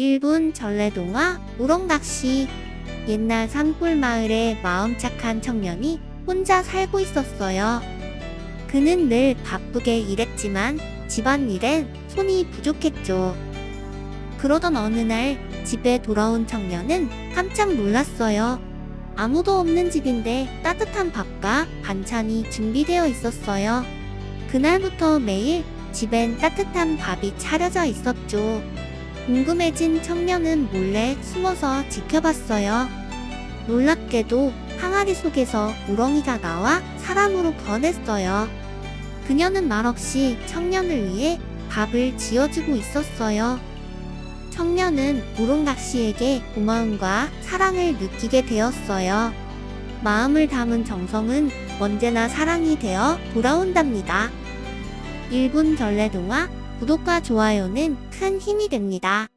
일본 전래동화 우렁각시 옛날 산골 마을에 마음 착한 청년이 혼자 살고 있었어요. 그는 늘 바쁘게 일했지만 집안 일엔 손이 부족했죠. 그러던 어느 날 집에 돌아온 청년은 깜짝 놀랐어요. 아무도 없는 집인데 따뜻한 밥과 반찬이 준비되어 있었어요. 그날부터 매일 집엔 따뜻한 밥이 차려져 있었죠. 궁금해진 청년은 몰래 숨어서 지켜봤어요. 놀랍게도 항아리 속에서 우렁이가 나와 사람으로 변했어요. 그녀는 말없이 청년을 위해 밥을 지어주고 있었어요. 청년은 우렁각 씨에게 고마움과 사랑을 느끼게 되었어요. 마음을 담은 정성은 언제나 사랑이 되어 돌아온답니다. 일본 전래동화 구독과 좋아요는 큰 힘이 됩니다.